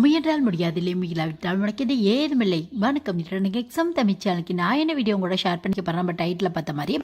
முயன்றால் முடியாதில்லை முயலாவிட்டால் உனக்கு ஏதுமில்லை. வணக்கம். எனக்கு எக்ஸாம் தமிழ் சேனலுக்கு நான் என்ன வீடியோ கூட ஷேர் பண்ணிக்க போகிறேன் நம்ம டைட்டில் பார்த்த மாதிரி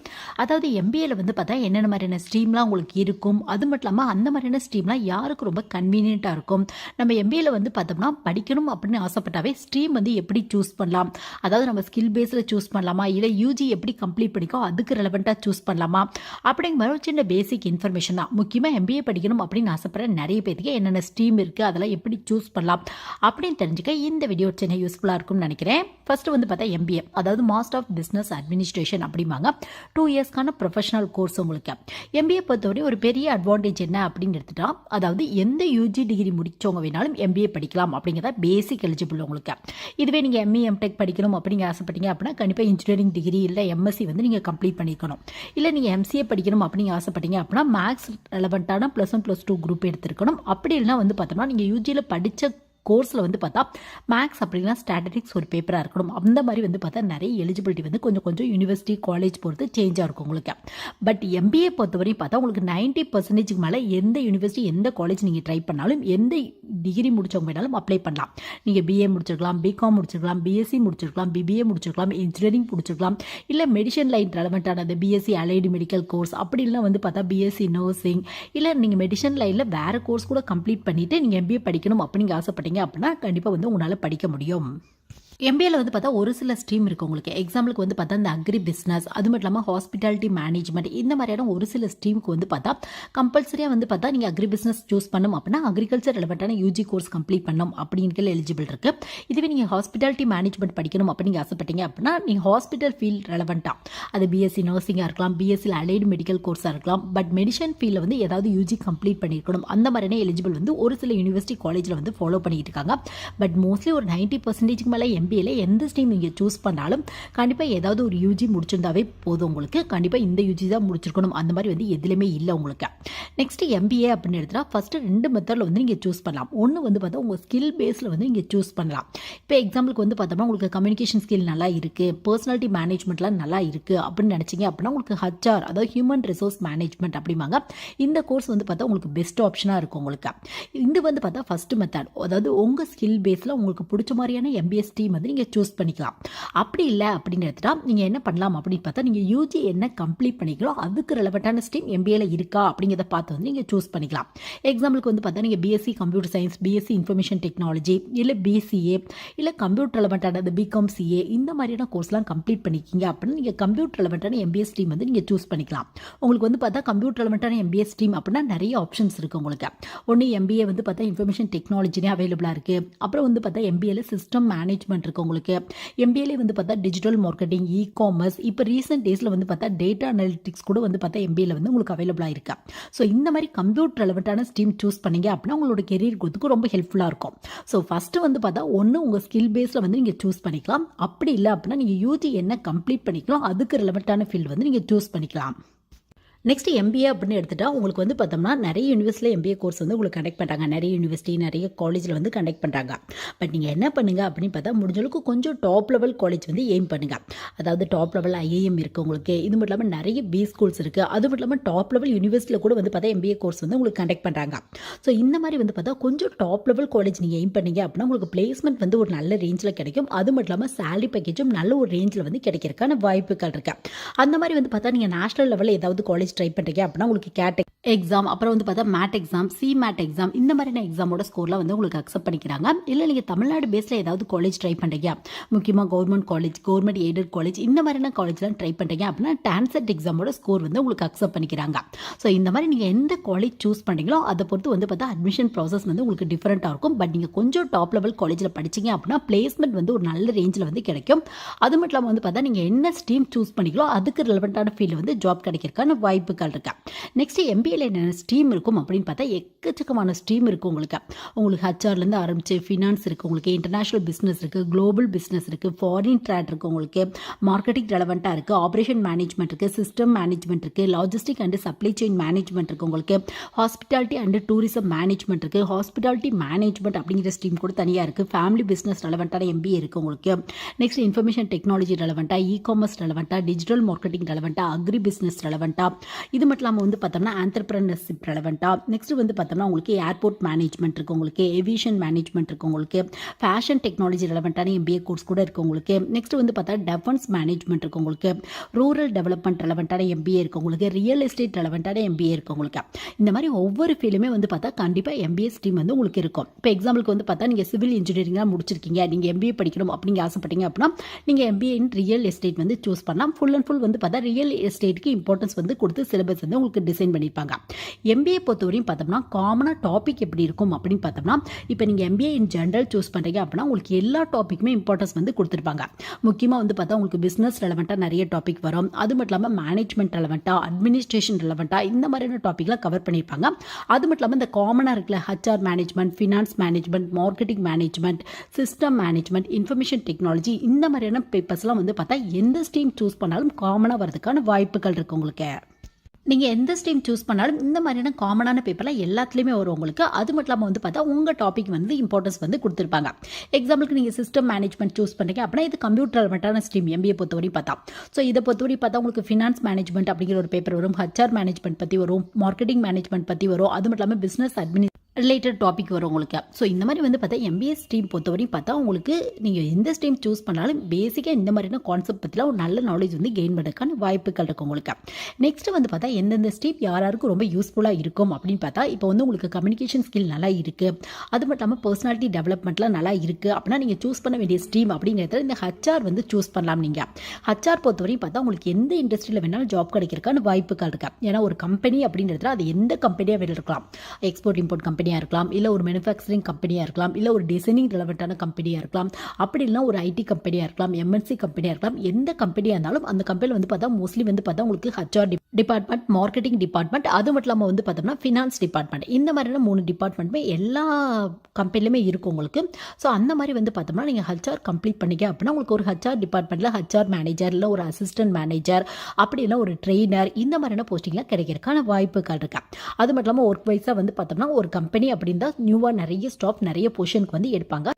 அதாவது எம்பிஏல வந்து பார்த்தா என்னென்ன மாதிரியான ஸ்ட்ரீம்லாம் உங்களுக்கு இருக்கும்? அது மட்டும் இல்லாமல் அந்த மாதிரியான ஸ்ட்ரீம்லாம் யாருக்கு ரொம்ப கன்வீனியண்ட்டாக இருக்கும்? நம்ம எம்பிஏல வந்து பார்த்தோம்னா படிக்கணும் அப்படின்னு ஆசைப்பட்டாவே ஸ்ட்ரீம் வந்து எப்படி சூஸ் பண்ணலாம்? அதாவது நம்ம ஸ்கில் பேஸில் சூஸ் பண்ணலாமா? இல்லை யூஜி எப்படி கம்ப்ளீட் பண்ணிக்கோ அதுக்கு ரெலவெண்ட்டாக சூஸ் பண்ணலாமா? அப்படிங்கிற மாதிரி ஒரு சின்ன பேசிக் இன்ஃபர்மேஷன் தான். முக்கியமாக எம்பிஏ படிக்கணும் அப்படின்னு ஆசைப்படுற நிறைய பேருக்கு என்னென்ன ஸ்ட்ரீம் இருக்குது அதெல்லாம் எப்படி சூஸ் பண்ணலாம்? அப்படின்னு தெரிஞ்சுக்க இந்த வீடியோ சின்ன யூஸ்ஃபுல்லாக இருக்கும்னு நினைக்கிறேன். ஃபர்ஸ்ட் வந்து பார்த்தா எம்பிஏ அதாவது மாஸ்டர் ஆஃப் பிஸ்னஸ் அட்மினிஸ்ட்ரேஷன் அப்படிம்பாங்க. டூ இயர்ஸ்க்கான ப்ரொஃபஷனல் கோர்ஸ் உங்களுக்கு. எம்பிஏ பொறுத்தவரை ஒரு பெரிய அட்வான்டேஜ் என்ன அப்படின்னு எடுத்துட்டா அதாவது எந்த யூஜி டிகிரி முடித்தவங்க வேணாலும் எம்பிஏ படிக்கலாம் அப்படிங்கிறத பேசிக் எலிஜிபிள் உங்களுக்கு. இதுவே நீங்கள் எம்இ எம்டெக் படிக்கணும் அப்படிங்க ஆசைப்பட்டீங்க அப்படின்னா கண்டிப்பாக இன்ஜினியரிங் டிகிரி இல்லை எம்எஸ்சி வந்து நீங்கள் கம்ப்ளீட் பண்ணிக்கணும் இல்லை நீங்கள் எம்சிஏ படிக்கணும் அப்படிங்க ஆசைப்பட்டீங்க அப்படின்னா maths ரெலவெண்ட்டான plus one plus two group எடுத்திருக்கணும். அப்படி இல்லைனா வந்து பார்த்தோம்னா நீங்கள் யூஜியில் படித்த கோர்ஸில் வந்து பார்த்தா மேக்ஸ் அப்படின்னா ஸ்டாட்டிக்ஸ் ஒரு பேப்பராக இருக்கணும். அந்த மாதிரி வந்து பார்த்தா நிறைய எலிஜிபிலிட்டி வந்து கொஞ்சம் கொஞ்சம் யூனிவர்சிட்டி காலேஜ் பொறுத்து சேஞ்சாக இருக்கும் உங்களுக்கு. பட் எம்பிஏ பொறுத்தவரையும் பார்த்தா உங்களுக்கு நைன்ட்டி பர்சன்டேஜுக்கு மேலே எந்த யூனிவர்சிட்டி எந்த காலேஜ் நீங்கள் ட்ரை பண்ணாலும் எந்த டிகிரி முடிச்சவங்க வேணாலும் அப்ளை பண்ணலாம். நீங்கள் பிஏ முடிச்சிருக்கலாம் பிகாம் முடிச்சிருக்கலாம் பிஎஸ்சி முடிச்சிருக்கலாம் பிபிஏ முடிச்சிருக்கலாம் இன்ஜினியரிங் முடிச்சிருக்கலாம் இல்லை மெடிசன் லைன் ரெலவெண்ட்டான அந்த பிஎஸ்சி அலைடு மெடிக்கல் கோர்ஸ் அப்படி இல்லை வந்து பார்த்தா பிஎஸ்சி நர்சிங் இல்லை நீங்கள் மெடிசன் லைனில் வேறு கோர்ஸ் கூட கம்ப்ளீட் பண்ணிவிட்டு நீங்கள் எம்பிஏ படிக்கணும் அப்படிங்க ஆசைப்பட்டீங்க அப்படின்னா கண்டிப்பாக வந்து உங்களால் படிக்க முடியும். எம்பிஏல வந்து பார்த்தா ஒரு சில ஸ்ட்ரீம் இருக்குது உங்களுக்கு. எக்ஸாம்பிளுக்கு வந்து பார்த்தா இந்த அக்ரி பிஸ்னஸ் அது மட்டும் இல்லாமல் ஹாஸ்பிட்டாலிட்டி மேனேஜ்மெண்ட் இந்த மாதிரியான ஒரு சில ஸ்ட்ரீமுக்கு வந்து பார்த்தா கம்பல்சரியாக வந்து பார்த்தா நீங்கள் அக்ரி பிஸ்னஸ் சூஸ் பண்ணணும் அப்படின்னா அக்ரிகல்ச்சர் ரிலவெண்ட்டான யூஜி கோர்ஸ் கம்ப்ளீட் பண்ணணும் அப்படின்னு எலிஜிபிள் இருக்குது இதுவே நீங்கள் ஹாஸ்பிட்டாலிட்டி மேனேஜ்மெண்ட் படிக்கணும் அப்படின்னு ஆசைப்பட்டீங்க அப்படின்னா நீங்கள் ஹாஸ்பிட்டல் ஃபீல்ட் ரெலவெண்ட்டாக அது பிஎஸ்சி நர்சிங்காக இருக்கலாம் பிஎஸ்சியில் அலைடு மெடிக்கல் கோர்ஸாக இருக்கலாம் பட் மெடிசன் ஃபீல்டில் வந்து ஏதாவது யூஜி கம்ப்ளீட் பண்ணியிருக்கணும். அந்த மாதிரியான எலிஜிபிள் வந்து ஒரு சில யூனிவர்சிட்டி காலேஜில் வந்து ஃபாலோ பண்ணிட்டு இருக்காங்க. பட் மோஸ்ட்லி ஒரு நைன்ட்டி பர்சன்டேஜ்க்கு மேலே எம் எம்பிஏல எந்த ஸ்ட்ரீம் நீங்கள் சூஸ் பண்ணாலும் கண்டிப்பாக ஏதாவது ஒரு யூஜி முடிச்சிருந்தாவே போதும் உங்களுக்கு. கண்டிப்பாக இந்த யூஜி தான் முடிச்சிருக்கணும். அந்த மாதிரி வந்து எதுலையுமே இல்லை உங்களுக்கு. நெக்ஸ்ட் எம்பிஏ அப்படின்னு எடுத்தால் ஃபஸ்ட்டு ரெண்டு மெத்தடில் வந்து நீங்கள் சூஸ் பண்ணலாம். ஒன்று வந்து பார்த்தா உங்கள் ஸ்கில் பேஸில் வந்து நீங்கள் சூஸ் பண்ணலாம். இப்போ எக்ஸாம்பிளுக்கு வந்து பார்த்தோம்னா உங்களுக்கு கம்யூனிகேஷன் ஸ்கில் நல்லா இருக்குது பர்சனாலிட்டி மேனேஜ்மெண்ட்லாம் நல்லா இருக்குது அப்படின்னு நினச்சிங்க அப்படின்னா உங்களுக்கு ஹச்ஆர் அதாவது ஹியூமன் ரிசோர்ஸ் மேனேஜ்மெண்ட் அப்படிம்பாங்க. இந்த கோர்ஸ் வந்து பார்த்தா உங்களுக்கு பெஸ்ட் ஆப்ஷனாக இருக்கும் உங்களுக்கு. இது வந்து பார்த்தா ஃபஸ்ட்டு மெத்தட் அதாவது உங்கள் ஸ்கில் பேஸில் உங்களுக்கு பிடிச்ச மாதிரியான எம்பிஎஸ் வந்து நீங்கள் சூஸ் பண்ணிக்கலாம். அப்படி இல்லை அப்படின்னு எடுத்துட்டா நீங்கள் என்ன பண்ணலாம் அப்படின்னு பார்த்தா நீங்கள் யூஜி என்ன கம்ப்ளீட் பண்ணிக்கிறோம் அதுக்கு ரெலவெண்ட்டான ஸ்ட்ரீம் எம்பிஏல இருக்கா அப்படிங்கிறத பார்த்து வந்து நீங்கள் சூஸ் பண்ணிக்கலாம். எக்ஸாம்பிளுக்கு வந்து பார்த்தா நீங்கள் BSc computer science BSc information technology இல்லை பிசிஏ இல்லை கம்ப்யூட்டர் ரெலவெண்ட்டான இந்த பிகாம் சிஏ இந்த மாதிரியான கோர்ஸ்லாம் கம்ப்ளீட் பண்ணிக்கிங்க அப்படின்னு நீங்கள் கம்ப்யூட்டர் ரெலவெண்ட்டான எம்பிஎஸ் ஸ்ட்ரீம் வந்து நீங்கள் சூஸ் பண்ணிக்கலாம். உங்களுக்கு வந்து பார்த்தா கம்ப்யூட்டர் ரெலவெண்ட்டான எம்பிஎஸ் ஸ்ட்ரீம் அப்படின்னா நிறைய ஆப்ஷன்ஸ் இருக்குது உங்களுக்கு. ஒன்று எம்பிஏ வந்து பார்த்தா இன்ஃபர்மேஷன் டெக்னாலஜினே அவைலபிளாக இருக்குது அப்புறம் வந்து பார்த்தா எம்பிஏல சிஸ்டம் மேனேஜ்மெண்ட் இருக்குது உங்களுக்கு எம்பிஏலே வந்து பார்த்தா டிஜிட்டல் மார்க்கெட்டிங் இ காமர்ஸ் இப்போ ரீசெண்ட் டேஸில் வந்து பார்த்தா டேட்டா அனாலிட்டிக்ஸ் கூட வந்து பார்த்தா எம்பிஏல வந்து உங்களுக்கு அவைலபிளாக இருக்கா ஸோ இந்த மாதிரி கம்ப்யூட்டர் ரெலவெண்ட்டான ஸ்ட்ரீம் சூஸ் பண்ணீங்க அப்படின்னா உங்களோட கெரியர் குத்துக்கு ரொம்ப ஹெல்ப்ஃபுல்லாக இருக்கும். ஸோ ஃபஸ்ட்டு வந்து பார்த்தா ஒன்று உங்கள் ஸ்கில் பேஸில் வந்து நீங்கள் சூஸ் பண்ணிக்கலாம். அப்படி இல்லை அப்படின்னா நீங்கள் யூஜி என்ன கம்ப்ளீட் பண்ணிக்கலாம். அதுக்கு ரெலவெண்ட்டான ஃபீல்டு வந்து நீங்கள் சூஸ் பண்ணிக்கலாம். நெக்ஸ்ட் எம்பிஏ அப்படின்னு எடுத்துட்டா உங்களுக்கு வந்து பார்த்தோம்னா நிறைய யூனிவர்சிட்டியில் எம்பிஏ கோர்ஸ் வந்து உங்களுக்கு கண்டக்ட் பண்ணுறாங்க நிறைய யூனிவர்சிட்டி நிறைய காலேஜில் வந்து கண்டக்ட் பண்ணுறாங்க பட் நீங்கள் என்ன பண்ணுங்க அப்படின்னு பார்த்தா முடிஞ்ச அளவுக்கு கொஞ்சம் டாப் லெவல் காலேஜ் வந்து எய்ம் பண்ணுங்க. அதாவது டாப் லெவல் ஐஏஎம் இருக்குது உங்களுக்கு. இது மட்டும் இல்லாமல் நிறைய பி ஸ்கூல்ஸ் இருக்குது அது மட்டும் இல்லாமல் டாப் லெவல் யூனிவர்சிட்டியில் கூட வந்து பார்த்தா எம்பிஏ கோர்ஸ் வந்து உங்களுக்கு கண்டக்ட் பண்ணுறாங்க ஸோ இந்த மாதிரி வந்து பார்த்தா கொஞ்சம் டாப் லெவல் காலேஜ் நீங்கள் எய்ம் பண்ணீங்க அப்படின்னா உங்களுக்கு பிளேஸ்மெண்ட் வந்து ஒரு நல்ல ரேஞ்சில் கிடைக்கும். அது மட்டும் இல்லாமல் சேலரி பேக்கேஜும் நல்ல ஒரு ரேஞ்சில் வந்து கிடைக்கிறதுக்கான வாய்ப்புகள் இருக்குது அந்த மாதிரி வந்து பார்த்தா நீங்கள் நேஷனல் லெவலில் ஏதாவது காலேஜ் ட்ரை பண்ணுறீங்க அப்படின்னா உங்களுக்கு கேட் எக்ஸாம் அப்புறம் வந்து பார்த்தா MAT exam C MAT exam இந்த மாதிரியான எக்ஸாமோட ஸ்கோர்லாம் வந்து உங்களுக்கு அக்செப்ட் பண்ணிக்கிறாங்க. இல்லை நீங்கள் தமிழ்நாடு பேஸில் ஏதாவது காலேஜ் ட்ரை பண்ணுறீங்க முக்கியமாக government college government aided college இந்த மாதிரியான காலேஜ்லாம் ட்ரை பண்ணுறீங்க அப்படின்னா டான்செட் எக்ஸாமோட ஸ்கோர் வந்து உங்களுக்கு அக்செப்ட் பண்ணிக்கிறாங்க. ஸோ இந்த மாதிரி நீங்கள் எந்த காலேஜ் சூஸ் பண்ணுறீங்களோ அதை பொறுத்து வந்து பார்த்தா அட்மிஷன் ப்ராசஸ் வந்து உங்களுக்கு டிஃப்ரெண்ட்டாக இருக்கும். பட் நீங்கள் கொஞ்சம் டாப் லெவல் காலேஜில் படிச்சீங்க அப்படின்னா பிளேஸ்மெண்ட் வந்து ஒரு நல்ல ரேஞ்சில் வந்து கிடைக்கும். அது மட்டும் இல்லாமல் வந்து பார்த்தா நீங்கள் என்ன ஸ்ட்ரீம் சூஸ் பண்ணிக்கலோ அதுக்கு ரிலவெண்ட்டான ஃபீல்டு வந்து ஜாப் கிடைக்கிறதுக்கான வாய்ப்புகள் இருக்கா? நெக்ஸ்ட் எம்பிஏல என்னென்ன ஸ்ட்ரீம் இருக்கும் அப்படின்னு பார்த்தா எக்கச்சக்கமான ஸ்ட்ரீம் இருக்குது உங்களுக்கு. உங்களுக்கு ஹச்ஆர்லேருந்து ஆரம்பிச்சு ஃபினான்ஸ் இருக்குது உங்களுக்கு இன்டர்நேஷனல் பிஸ்னஸ் இருக்குது குளோபல் பிஸ்னஸ் இருக்குது ஃபாரின் ட்ரேட் இருக்குது உங்களுக்கு மார்க்கெட்டிங் ரெலவெண்ட்டாக இருக்குது ஆப்ரேஷன் மேனேஜ்மெண்ட் இருக்குது சிஸ்டம் மேனேஜ்மெண்ட் இருக்குது logistic and supply chain management இருக்குது உங்களுக்கு ஹாஸ்பிட்டாலிட்டி அண்ட் டூரிசம் மேனேஜ்மெண்ட் இருக்குது ஹாஸ்பிட்டாலிட்டி மேனேஜ்மெண்ட் அப்படிங்கிற ஸ்ட்ரீம் கூட தனியாக இருக்குது ஃபேமிலி பிஸ்னஸ் ரெலவெண்ட்டான எம்பிஏ இருக்குது உங்களுக்கு. நெக்ஸ்ட் இன்ஃபர்மேஷன் டெக்னாலஜி ரெலவெண்ட்டாக இ காமர்ஸ் ரெலவெண்ட்டாக டிஜிட்டல் மார்க்கெட்டிங் ரெலவெண்ட்டாக அக்ரி பிஸ்னஸ் ரெலவெண்ட்டாக இது மட்டும் இல்லாமல் வந்து பார்த்தோம்னா என்டர்பிரனர்ஷிப் ரெலவெண்ட்டாக நெக்ஸ்ட் வந்து பார்த்தோம்னா உங்களுக்கு ஏர்போர்ட் மேனேஜ்மெண்ட் இருக்குது உங்களுக்கு ஏவியேஷன் மேனேஜ்மெண்ட் இருக்குது உங்களுக்கு ஃபேஷன் டெக்னாலஜி ரெலவெண்ட்டான எம்பிஏ கோர்ஸ் கூட இருக்குது உங்களுக்கு. நெக்ஸ்ட் வந்து பார்த்தா டெஃபென்ஸ் மேனேஜ்மெண்ட் இருக்குது உங்களுக்கு. ரூரல் டெவலப்மெண்ட் ரெலவெண்ட்டான எம்பிஏ இருக்குது உங்களுக்கு. ரியல் எஸ்டேட் ரெலவெண்ட்டான எம்பிஏ இருக்குது உங்களுக்கு. இந்த மாதிரி ஒவ்வொரு ஃபீல்டுமே வந்து பார்த்தா கண்டிப்பாக எம்பிஏ ஸ்ட்ரீம் வந்து உங்களுக்கு இருக்கும். இப்போ எக்ஸாம்பிளுக்கு வந்து பார்த்தா நீங்கள் சிவில் இன்ஜினியரிங்லாம் முடிச்சிருக்கீங்க. நீங்கள் எம்பிஏ படிக்கணும் அப்படிங்க ஆசைப்பட்டீங்க அப்படின்னா நீங்கள் எம்பிஏ இன் ரியல் எஸ்டேட் வந்து சூஸ் பண்ணலாம். ஃபுல் அண்ட் ஃபுல் வந்து பார்த்தா ரியல் எஸ்டேட்டுக்கு இம்பார்ட்டன்ஸ் வந்து கொடுத்து சிலபஸ் வந்து உங்களுக்கு டிசைன் பண்ணியிருப்பாங்க எம்பிஏ பொறுத்தவரையும் பார்த்தோம்னா காமனாக டாபிக் எப்படி இருக்கும் அப்படின்னு பார்த்தோம்னா இப்போ நீங்கள் எம்பிஏ இன் ஜென்ரல் சூஸ் பண்ணுறீங்க அப்படின்னா உங்களுக்கு எல்லா டாப்பிக்குமே இம்பார்ட்டன்ஸ் வந்து கொடுத்துருப்பாங்க. முக்கியமாக வந்து பார்த்தா உங்களுக்கு பிஸ்னஸ் ரெலவெண்ட்டாக நிறைய டாபிக் வரும். அது மட்டும் இல்லாமல் மேனேஜ்மெண்ட் ரெலவெண்ட்டாக அட்மினிஸ்ட்ரேஷன் ரெலவெண்ட்டாக இந்த மாதிரியான டாப்பிக்லாம் கவர் பண்ணியிருப்பாங்க அது மட்டும் இல்லாமல் இந்த காமனாக இருக்கிற HR management finance management marketing management system management information technology இந்த மாதிரியான பேப்பர்ஸ்லாம் வந்து பார்த்தா எந்த ஸ்ட்ரீம் சூஸ் பண்ணாலும் காமனாக வரதுக்கான வாய்ப்புகள் இருக்குது உங்களுக்கு. நீங்கள் எந்த ஸ்ட்ரீம் சூஸ் பண்ணாலும் இந்த மாதிரியான காமனான பேப்பர்லாம் எல்லாத்துலேயுமே வரும் உங்களுக்கு. அது மட்டும் இல்லாமல் வந்து பார்த்தா உங்கள் டாபிக் வந்து இம்பார்ட்டன்ஸ் வந்து கொடுத்துருப்பாங்க. எக்ஸாம்பிளுக்கு நீங்கள் சிஸ்டம் மேனேஜ்மெண்ட் சூஸ் பண்ணுறீங்க அப்படின்னா இது கம்ப்யூட்டர் ரெலவெண்ட்டான ஸ்ட்ரீம் எம்பிஏ பொறுத்தவரை பார்த்தா. ஸோ இதை பொறுத்தவரை பார்த்தா உங்களுக்கு ஃபினான்ஸ் மேனேஜ்மெண்ட் அப்படிங்கிற ஒரு பேப்பர் வரும் ஹச்ஆர் மேனேஜ்மெண்ட் பற்றி வரும் மார்க்கெட்டிங் மேனேஜ்மெண்ட் பற்றி வரும். அது மட்டும் இல்லாமல் பிஸ்னஸ் அட்மினி ரிலேட்டட் டாபிக் வரும் உங்களுக்கு. ஸோ இந்த மாதிரி வந்து பார்த்தா எம்பிஏ ஸ்ட்ரீம் பொறுத்தவரையும் பார்த்தா உங்களுக்கு நீங்கள் எந்த ஸ்ட்ரீம் சூஸ் பண்ணாலும் பேசிக்காக இந்த மாதிரியான கான்செப்ட் பற்றிலாம் ஒரு நல்ல நாலேஜ் வந்து கெயின் பண்ணுறதுக்கான வாய்ப்புகள் இருக்கும் உங்களுக்கு. நெக்ஸ்ட் வந்து பார்த்தா எந்தெந்த ஸ்ட்ரீம் யார் ரொம்ப யூஸ்ஃபுல்லாக இருக்கும் அப்படின்னு பார்த்தா இப்போ வந்து உங்களுக்கு கம்யூனிகேஷன் ஸ்கில் நல்லா இருக்குது அது மட்டும் இல்லாமல் பர்சனாலிட்டி டெவலப்மெண்ட்லாம் நல்லா இருக்குது அப்படின்னா நீங்கள் சூஸ் பண்ண வேண்டிய ஸ்ட்ரீம் அப்படிங்கிறத இந்த ஹச்ஆர் வந்து சூஸ் பண்ணலாம் நீங்கள் ஹச்ஆர் பொறுத்தவரையும் பார்த்தா உங்களுக்கு எந்த இண்டஸ்ட்ரியில் வேணாலும் ஜாப் கிடைக்கிறதுக்கான வாய்ப்புகள் இருக்குது ஏன்னா ஒரு கம்பெனி அப்படின்றதுல அது எந்த கம்பெனியாக வேணும் இருக்கலாம். எக்ஸ்போர்ட் இம்போர்ட் கம்பெனியாக இருக்கலாம் இல்லை ஒரு மேனுஃபேக்சரிங் கம்பெனியாக இருக்கலாம் இல்லை ஒரு டிசைனிங் ரிலவெண்ட்டான கம்பெனியாக இருக்கலாம் அப்படி இல்லைனா ஒரு ஐடி கம்பெனியாக இருக்கலாம் எம்என்சி கம்பெனியாக இருக்கலாம் எந்த கம்பெனியாக இருந்தாலும் அந்த கம்பெனியில் வந்து பார்த்தா மோஸ்ட்லி வந்து பார்த்தா உங்களுக்கு ஹச்ஆர் டிபார்ட்மெண்ட் மார்க்கெட்டிங் டிபார்ட்மெண்ட் அது மட்டும் இல்லாமல் வந்து பார்த்தோம்னா ஃபினான்ஸ் டிபார்ட்மெண்ட் இந்த மாதிரியான மூணு டிபார்ட்மெண்ட்டுமே எல்லா கம்பெனிலுமே இருக்கும் உங்களுக்கு. ஸோ அந்த மாதிரி வந்து பார்த்தோம்னா நீங்கள் ஹச்ஆர் கம்ப்ளீட் பண்ணிக்க அப்படின்னா உங்களுக்கு ஒரு ஹச்ஆர் டிபார்ட்மெண்ட்டில் ஹச்ஆர் மேனேஜர் இல்லை ஒரு அசிஸ்டன்ட் மேனேஜர் அப்படி இல்லை ஒரு ட்ரெயினர் இந்த மாதிரியான போஸ்டிங்லாம் கிடைக்கிறதுக்கான வாய்ப்புகள் இருக்கு. அது மட்டும் இல்லாமல் ஒர்க் வைஸாக வந்து பார்த்தோம்னா ஒரு கம்பெனி கம்பெனி அப்படின்னு தான் நியூவாக நிறைய ஸ்டாப் நிறைய பொசிஷனுக்கு வந்து எடுப்பாங்க.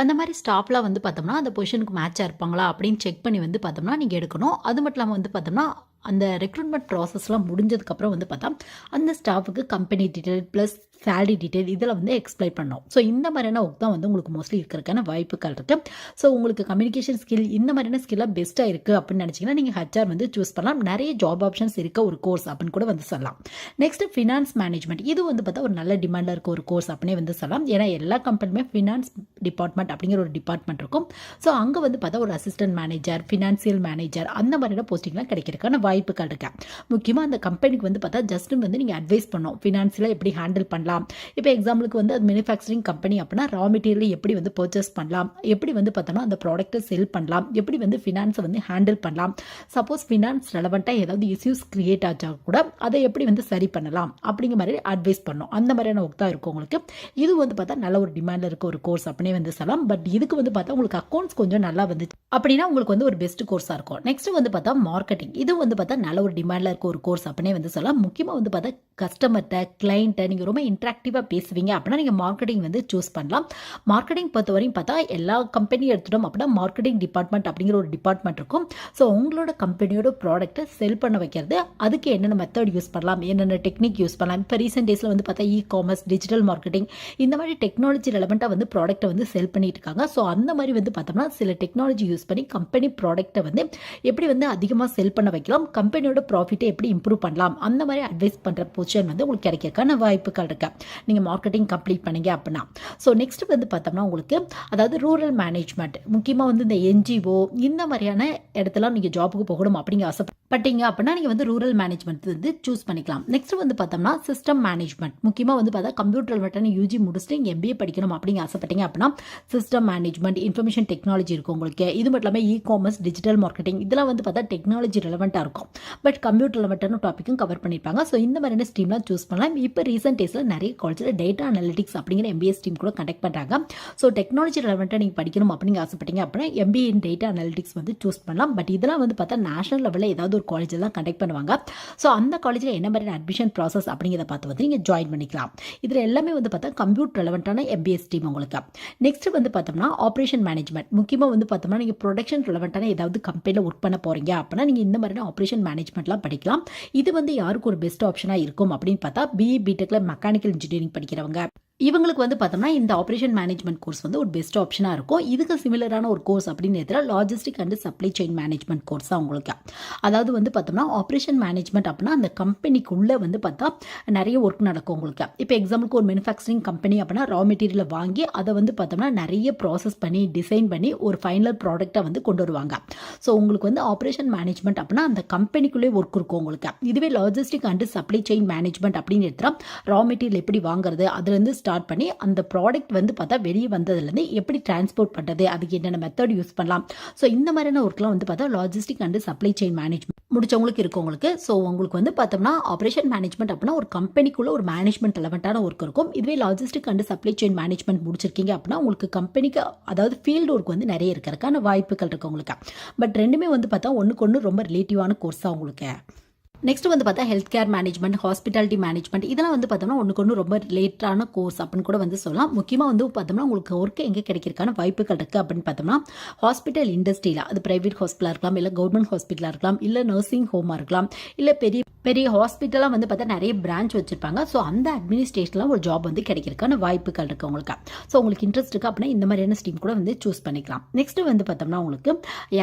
அந்த மாதிரி ஸ்டாஃப்லாம் வந்து பார்த்தோம்னா அந்த பொசிஷனுக்கு மேட்சாக இருப்பாங்களா அப்படின்னு செக் பண்ணி வந்து பார்த்தோம்னா நீங்கள் எடுக்கணும். அது மட்டும் இல்லாமல் வந்து பார்த்தோம்னா அந்த ரெக்ரூட்மெண்ட் ப்ராசஸ்லாம் முடிஞ்சதுக்கப்புறம் வந்து பார்த்தா அந்த ஸ்டாஃபுக்கு company detail plus salary detail இதில் வந்து எக்ஸ்பிளைன் பண்ணோம். ஸோ இந்த மாதிரியான ஒர்க் தான் வந்து உங்களுக்கு மோஸ்ட்லி இருக்கிறதுக்கான வாய்ப்புகள் இருக்குது ஸோ உங்களுக்கு கம்யூனிகேஷன் ஸ்கில் இந்த மாதிரியான ஸ்கில்லாக பெஸ்ட்டாக இருக்குது அப்படின்னு நினச்சிங்கன்னா நீங்கள் ஹச்ஆர் வந்து சூஸ் பண்ணலாம். நிறைய ஜாப் ஆப்ஷன்ஸ் இருக்க ஒரு கோர்ஸ் அப்படின்னு கூட வந்து சொல்லலாம். நெக்ஸ்ட் ஃபினான்ஸ் மேனேஜ்மெண்ட் இது வந்து பார்த்தா ஒரு நல்ல டிமாண்டாக இருக்க ஒரு கோர்ஸ் அப்படின்னே வந்து சொல்லலாம். ஏன்னா எல்லா கம்பெனியுமே ஃபினான்ஸ் டிபார்ட்மெண்ட் அப்படிங்கிற ஒரு டிபார்ட்மெண்ட் இருக்கும். ஸோ அங்கே வந்து பார்த்தா ஒரு அசிஸ்டன்ட் மேனேஜர் ஃபினான்சியல் மேனேஜர் அந்த மாதிரியான போஸ்டிங்லாம் கிடைக்கிறதுக்கான வாய்ப்புகள் இருக்குது முக்கியமாக அந்த கம்பெனிக்கு வந்து பார்த்தா ஜஸ்ட் வந்து நீங்கள் அட்வைஸ் பண்ணோம் ஃபினான்ஸில் எப்படி ஹேண்டில் பண்ணலாம். இப்போ எக்ஸாம்பிளுக்கு வந்து அது மேனுஃபேக்சரிங் கம்பெனி அப்படின்னா ரா மெட்டீரியல் எப்படி வந்து பர்ச்சேஸ் பண்ணலாம்? எப்படி வந்து பார்த்தோம்னா அந்த ப்ராடக்ட்டை செல் பண்ணலாம்? எப்படி வந்து ஃபினான்ஸை வந்து ஹேண்டில் பண்ணலாம்? சப்போஸ் ஃபினான்ஸ் ரெலவெண்ட்டாக ஏதாவது இஷ்யூஸ் கிரியேட் ஆச்சா கூட அதை எப்படி வந்து சரி பண்ணலாம்? அப்படிங்கிற மாதிரி அட்வைஸ் பண்ணோம். அந்த மாதிரியான ஒர்க் தான் இருக்கும் உங்களுக்கு. இது வந்து பார்த்தா நல்ல ஒரு டிமாண்டில் இருக்க ஒரு கோர்ஸ் அப்படின்னே வந்து சொல்லலாம். பட் இதுக்கு வந்து பார்த்தா உங்களுக்கு அக்கௌண்ட்ஸ் கொஞ்சம் நல்லா வந்து அப்படின்னா உங்களுக்கு வந்து ஒரு பெஸ்ட் கோர்ஸாக இருக்கும். நெக்ஸ்ட் வந்து பார்த்தா மார்க்கெட்டிங் இது வந்து பார்த்தா நல்ல ஒரு டிமாண்டில் இருக்க ஒரு கோர்ஸ் அப்படின்னே வந்து சொல்லலாம். முக்கியமாக வந்து பார்த்தா கஸ்டமர்கிட்ட கிளைண்ட்டை நீங்கள் ரொம்ப இன்ட்ராக்டிவாக பேசுவீங்க அப்படின்னா நீங்கள் மார்க்கெட்டிங் வந்து சூஸ் பண்ணலாம். மார்க்கெட்டிங் பொறுத்தவரையும் பார்த்தா எல்லா கம்பெனியும் எடுத்துட்டோம் அப்படின்னா மார்க்கெட்டிங் டிபார்ட்மெண்ட் அப்படிங்கிற ஒரு டிபார்ட்மெண்ட் இருக்கும். ஸோ உங்களோட கம்பெனியோட ப்ராடக்ட்டை செல் பண்ண வைக்கிறது அதுக்கு என்னென்ன மெத்தட் யூஸ் பண்ணலாம் என்னென்ன டெக்னிக் யூஸ் பண்ணலாம். இப்போ ரீசெண்ட் டேஸில் வந்து பார்த்தா இ காமர்ஸ் டிஜிட்டல் மார்க்கெட்டிங் இந்த மாதிரி டெக்னாலஜி ரெலவெண்ட்டாக வந்து ப்ராடக்ட்டை வந்து செல் பண்ணிட்டு இருக்காங்க. ஸோ அந்த மாதிரி வந்து பார்த்தோம்னா சில டெக்னாலஜி யூஸ் பண்ணி கம்பெனி ப்ராடக்ட்டை வந்து எப்படி வந்து அதிகமாக செல் பண்ண வைக்கலாம் கம்பெனியோட ப்ராஃபிட்டை எப்படி இம்ப்ரூவ் பண்ணலாம் அந்த மாதிரி அட்வைஸ் பண்ணுற பொசிஷன் வந்து உங்களுக்கு கிடைக்கிறதுக்கான வாய்ப்புகள் இருக்கு. நீங்கள் மார்க்கெட்டிங் கம்ப்ளீட் பண்ணீங்க அப்படின்னா. ஸோ நெக்ஸ்ட் வந்து பார்த்தோம்னா உங்களுக்கு அதாவது ரூரல் மேனேஜ்மெண்ட் முக்கியமாக வந்து இந்த என்ஜிஓ இந்த மாதிரியான இடத்துல நீங்கள் ஜாபுக்கு போகணும் அப்படிங்க ஆசைப்பட்டீங்க அப்படின்னா நீங்கள் வந்து ரூரல் மேனேஜ்மெண்ட் வந்து சூஸ் பண்ணிக்கலாம். நெக்ஸ்ட் வந்து பார்த்தோம்னா சிஸ்டம் மேனேஜ்மெண்ட் முக்கியமாக வந்து பார்த்தா கம்ப்யூட்டர் மட்டும் யூஜி முடிச்சுட்டு நீங்கள் எம்பிஏ படிக்கணும் அப்படிங்க ஆசைப்பட்டீங்க அப்படின்னா சிஸ்டம் மேனேஜ்மெண்ட் இன்ஃபர்மேஷன் டெக்னாலஜி இருக்கும் உங்களுக்கு. இது மட்டும் இல்லாமல் இ காமர்ஸ் டிஜிட்டல் மார்க்கெட்டிங் இதெல்லாம் வந்து பார்த்தா டெக்னாலஜி ரெலவெண்ட்டாக இருக்கும். பட் கம்ப்யூட்டர் ரெலவெண்ட்டான டாப்பிக்கும் கவர் பண்ணியிருப்பாங்க ஸோ இந்த மாதிரியான ஸ்ட்ரீம்லாம் சூஸ் பண்ணலாம். இப்போ ரீசெண்ட் டேஸில் நிறைய காலேஜில் டேட்டா அனாலிட்டிக்ஸ் அப்படிங்கிற எம்பிஎஸ் ஸ்ட்ரீம் கூட கண்டக்ட் பண்ணுறாங்க ஸோ டெக்னாலஜி ரெலவெண்ட்டாக நீங்கள் படிக்கணும் அப்படின்னு ஆசைப்பட்டீங்க அப்படின்னா எம்பிஏ இன் டேட்டா அனாலிட்டிக்ஸ் வந்து சூஸ் பண்ணலாம். பட் இதெல்லாம் வந்து பார்த்தா நேஷனல் லெவலில் ஏதாவது ஒரு காலேஜில் தான் கண்டக்ட் பண்ணுவாங்க. ஸோ அந்த காலேஜில் என்ன மாதிரியான அட்மிஷன் ப்ராசஸ் அப்படிங்கிறத பார்த்து வந்து நீங்கள் ஜாயின் பண்ணிக்கலாம். இதில் எல்லாமே வந்து பார்த்தா கம்ப்யூட்டர் ரெலவெண்ட்டான எம்பிஎஸ் ஸ்ட்ரீம் உங்களுக்கு. நெக்ஸ்ட் வந்து பார்த்தோம்னா ஆப்ரேஷன் மேனேஜ்மெண்ட் முக்கியமாக வந்து பார்த்தோம்னா நீங்கள் ப்ரொடக்ஷன் ரெலவெண்ட்டான ஏதாவது கம்பெனியில் ஒர்க் பண்ண போகிறீங்க அப்படின்னா நீங்கள் இந்த மாதிரியான ஆப்ரேஷன் மேனேஜ்மெண்ட்லாம் படிக்கலாம். இது வந்து யாருக்கு ஒரு பெஸ்ட் ஆப்ஷனாக இருக்கும் அப்படின்னு பார்த்தா பிஇ பிடெக்கில் மெக்கானிக்கல் இன்ஜினியரிங் படிக்கிறவங்க. இவங்களுக்கு வந்து பார்த்தோம்னா இந்த ஆப்ரேஷன் மேனேஜ்மெண்ட் கோர்ஸ் வந்து ஒரு பெஸ்ட் ஆப்ஷனாக இருக்கும். இதுக்கு சிமிலரான ஒரு கோர்ஸ் அப்படின்னு எதிராக logistic and supply chain management course அவங்களுக்கு உங்களுக்கு. அதாவது வந்து பார்த்தோம்னா ஆப்ரேஷன் மேனேஜ்மெண்ட் அப்படின்னா அந்த கம்பெனிக்குள்ளே வந்து பார்த்தா நிறைய ஒர்க் நடக்கும் உங்களுக்கு. இப்போ எக்ஸாம்பிளுக்கு ஒரு மேனுஃபேக்சரிங் கம்பெனி அப்படின்னா ரா மெட்டீரியலை வாங்கி அதை வந்து பார்த்தோம்னா நிறைய ப்ராசஸ் பண்ணி டிசைன் பண்ணி ஒரு ஃபைனல் ப்ராடக்ட்டை வந்து கொண்டு வருவாங்க. ஸோ உங்களுக்கு வந்து ஆப்ரேஷன் மேனேஜ்மெண்ட் அப்படின்னா அந்த கம்பெனிக்குள்ளே ஒர்க் இருக்கும் உங்களுக்கு. இதுவே logistic and supply chain management அப்படின்னு எடுத்தா ரா மெட்டீரியல் எப்படி வாங்குறது அதுலேருந்து ஸ்டார்ட் பண்ணி அந்த ப்ராடக்ட் வந்து பார்த்தா வெளியே வந்ததுலேருந்து எப்படி டிரான்ஸ்போர்ட் பண்ணுறது அதுக்கு என்னென்ன மெத்தட் யூஸ் பண்ணலாம். ஸோ இந்த மாதிரியான ஒர்க்லாம் வந்து பார்த்தா logistic and supply chain management முடிச்சவங்களுக்கு இருக்கும் ஸோ உங்களுக்கு வந்து பார்த்தோம்னா ஆப்ரேஷன் மேனேஜ்மெண்ட் அப்படின்னா ஒரு கம்பெனிக்குள்ள ஒரு மேனேஜ்மெண்ட் ரெலவெண்ட்டான ஒர்க் இருக்கும். இதுவே logistic and supply chain management முடிச்சிருக்கீங்க அப்படின்னா உங்களுக்கு கம்பெனிக்கு அதாவது ஃபீல்டு ஒர்க் வந்து நிறைய இருக்கிறதுக்கான வாய்ப்புகள் இருக்கு உங்களுக்கு. பட் ரெண்டுமே வந்து பார்த்தா ஒன்றுக்கு ஒன்று ரொம்ப ரிலேட்டிவான கோர்ஸாக உங்களுக்கு. நெக்ஸ்ட் வந்து பார்த்தா health care management hospitality management இதெல்லாம் வந்து பார்த்தோம்னா ஒன்றுக்கு ஒன்று ரொம்ப லேட்டான கோர்ஸ் அப்படின்னு கூட வந்து சொல்லலாம். முக்கியமாக வந்து பார்த்தோம்னா உங்களுக்கு ஒர்க் எங்கே கிடைக்கிறதுக்கான வாய்ப்புகள் இருக்குது அப்படின்னு பார்த்தோம்னா ஹாஸ்பிட்டல் இண்டஸ்ட்ரியில் அது ப்ரைவேட் ஹாஸ்பிட்டலாக இருக்கலாம் இல்லை கவர்மெண்ட் ஹாஸ்பிட்டலாக இருக்கலாம் இல்லை நர்சிங் ஹோமாக இருக்கலாம் இல்லை பெரிய பெரிய ஹாஸ்பிட்டலாக வந்து பார்த்தா நிறைய பிரான்ச் வச்சுருப்பாங்க. ஸோ அந்த அட்மினிஸ்ட்ரேஷனில் ஒரு ஜாப் வந்து கிடைக்கிறதுக்கான வாய்ப்புகள் இருக்குது உங்களுக்கு. ஸோ உங்களுக்கு இன்ட்ரெஸ்ட் இருக்குது அப்படின்னா இந்த மாதிரியான ஸ்ட்ரீம் கூட வந்து சூஸ் பண்ணிக்கலாம். நெக்ஸ்ட் வந்து பார்த்தோம்னா உங்களுக்கு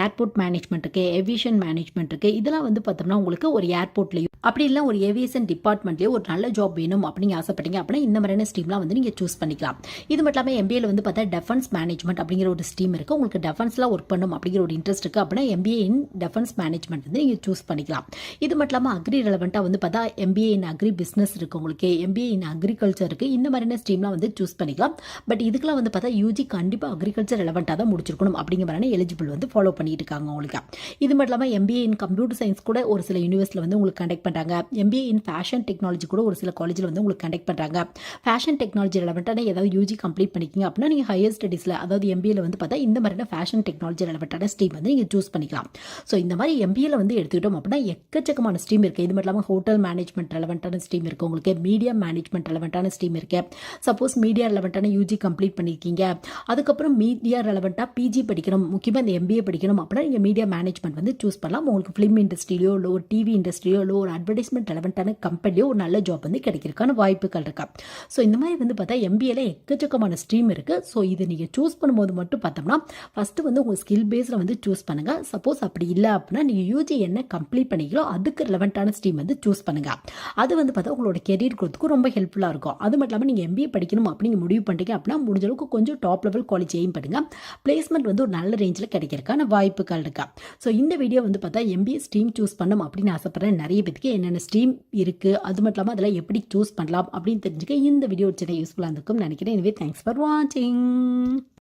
ஏர்போர்ட் மேனேஜ்மெண்ட் இருக்குது ஏவியேஷன் மேனேஜ்மெண்ட் இருக்குது இதெல்லாம் வந்து பார்த்தோம்னா உங்களுக்கு ஒரு ஏர்போர்ட்லேயும் அப்படி இல்லை ஒரு ஏவியேஷன் டிபார்ட்மெண்ட்லேயே ஒரு நல்ல ஜாப் வேணும் அப்படின்னு ஆசைப்பட்டீங்க அப்படின்னா இந்த மாதிரியான ஸ்ட்ரீம்லாம் வந்து நீங்கள் சூஸ் பண்ணிக்கலாம். இது மட்டும் இல்லாமல் எம்பிஏல வந்து பார்த்தா டெஃபென்ஸ் மேனேஜ்மெண்ட் அப்படிங்கிற ஒரு ஸ்ட்ரீம் இருக்குது உங்களுக்கு டெஃபென்ஸ்லாம் ஒர்க் பண்ணும் அப்படிங்கிற ஒரு இன்ட்ரெஸ்ட் இருக்குது அப்படின்னா எம்பிஏ இன் டெஃபென்ஸ் மேனேஜ்மெண்ட் வந்து நீங்கள் சூஸ் பண்ணிக்கலாம். இது மட்டும் இல்லாமல் அக்ரி ரெலவெண்ட்டாக வந்து பார்த்தா எம்பிஏ இன் அக்ரி பிஸ்னஸ் இருக்குது உங்களுக்கு. எம்பிஏ இன் அக்ரிகல்ச்சர் இருக்குது இந்த மாதிரியான ஸ்ட்ரீம்லாம் வந்து சூஸ் பண்ணிக்கலாம். பட் இதுக்கெல்லாம் வந்து பார்த்தா யூஜி கண்டிப்பாக அக்ரிகல்ச்சர் ரெலவெண்ட்டாக தான் முடிச்சிருக்கணும் அப்படிங்கிற மாதிரியான எலிஜிபிள் வந்து ஃபாலோ பண்ணிட்டு இருக்காங்க உங்களுக்கு. இது மட்டும் இல்லாமல் எம்பிஏ இன் கம்ப்யூட்டர் சயின்ஸ் கூட ஒரு சில யூனிவர்ஸ்ல வந்து உங்களுக்கு கண்டக்ட் பண்ணுறாங்க எம்பிஏ இன் ஃபேஷன் டெக்னாலஜி கூட ஒரு சில காலேஜில் வந்து உங்களுக்கு கண்டக்ட் பண்ணுறாங்க ஃபேஷன் டெக்னாலஜி ரெலவெண்ட்டான ஏதாவது யூஜி கம்ப்ளீட் பண்ணிக்கிங்க. அப்படின்னா நீங்கள் ஹையர் ஸ்டடீஸில் அதாவது எம்பிஏல வந்து பார்த்தா இந்த மாதிரியான ஃபேஷன் டெக்னாலஜி ரெலவெண்ட்டான ஸ்ட்ரீம் வந்து நீங்கள் சூஸ் பண்ணிக்கலாம். ஸோ இந்த மாதிரி எம்பிஏல வந்து எடுத்துக்கிட்டோம் அப்படின்னா எக்கச்சக்கமான ஸ்ட்ரீம் இருக்குது இது மட்டும் இல்லாமல் ஹோட்டல் மேனேஜ்மெண்ட் ரெலவெண்ட்டான ஸ்ட்ரீம் இருக்குது உங்களுக்கு மீடியா மேனேஜ்மெண்ட் ரெலவெண்ட்டான ஸ்ட்ரீம் இருக்குது சப்போஸ் மீடியா ரெலவெண்ட்டான யூஜி கம்ப்ளீட் பண்ணியிருக்கீங்க அதுக்கப்புறம் மீடியா ரெலவெண்ட்டாக பிஜி படிக்கணும். முக்கியமாக இந்த எம்பிஏ படிக்கணும். அப்படின்னா நீங்கள் மீடியா மேனேஜ்மெண்ட் வந்து சூஸ் பண்ணலாம். உங்களுக்கு ஃபிலிம் இண்டஸ்ட்ரியிலையோ இல்லை ஒரு டிவி இண்டஸ்ட்ரி இல்லை ஒரு அட்வர்டைஸ்மெண்ட் ரெலவெண்ட்டான கம்பெனியோ ஒரு நல்ல ஜாப் வந்து கிடைக்கிறதுக்கான வாய்ப்புகள் இருக்கா? ஸோ இந்த மாதிரி வந்து பார்த்தா எம்பிஏல எக்கச்சக்கமான ஸ்ட்ரீம் இருக்குது ஸோ இது நீங்கள் சூஸ் பண்ணும்போது மட்டும் பார்த்தோம்னா ஃபஸ்ட்டு வந்து உங்கள் ஸ்கில் பேஸில் வந்து சூஸ் பண்ணுங்கள் சப்போஸ் அப்படி இல்லை அப்படின்னா நீங்கள் யூஜி என்ன கம்ப்ளீட் பண்ணிக்கிறோ அதுக்கு ரிலவெண்ட்டான ஸ்ட்ரீம் வந்து சூஸ் பண்ணுங்கள் அது வந்து பார்த்தா உங்களோட கெரியர் growth-க்கு ரொம்ப ஹெல்ப்ஃபுல்லாக இருக்கும். அது மட்டும் இல்லாமல் நீங்கள் எம்பிஏ படிக்கணும் அப்படின்னு முடிவு பண்ணிட்டீங்க அப்படின்னா முடிஞ்ச அளவுக்கு கொஞ்சம் டாப் லெவல் காலேஜ் எய்ம் பண்ணுங்கள் பிளேஸ்மெண்ட் வந்து ஒரு நல்ல ரேஞ்சில் கிடைக்கிறதுக்கான வாய்ப்புகள் இருக்கா? ஸோ இந்த வீடியோ வந்து பார்த்தா எம்பிஏ ஸ்ட்ரீம் சூஸ் பண்ணணும் அப்படின்னு ஆசைப்படுறேன். நிறைய பேருக்கு என்னென்ன ஸ்ட்ரீம் இருக்குது அது மட்டும் இல்லாமல் அதெல்லாம் எப்படி சூஸ் பண்ணலாம் அப்படின்னு தெரிஞ்சுக்க இந்த வீடியோ சின்ன யூஸ்ஃபுல்லாக இருந்திருக்கும் நினைக்கிறேன். எனவே தேங்க்ஸ் ஃபார் வாட்சிங்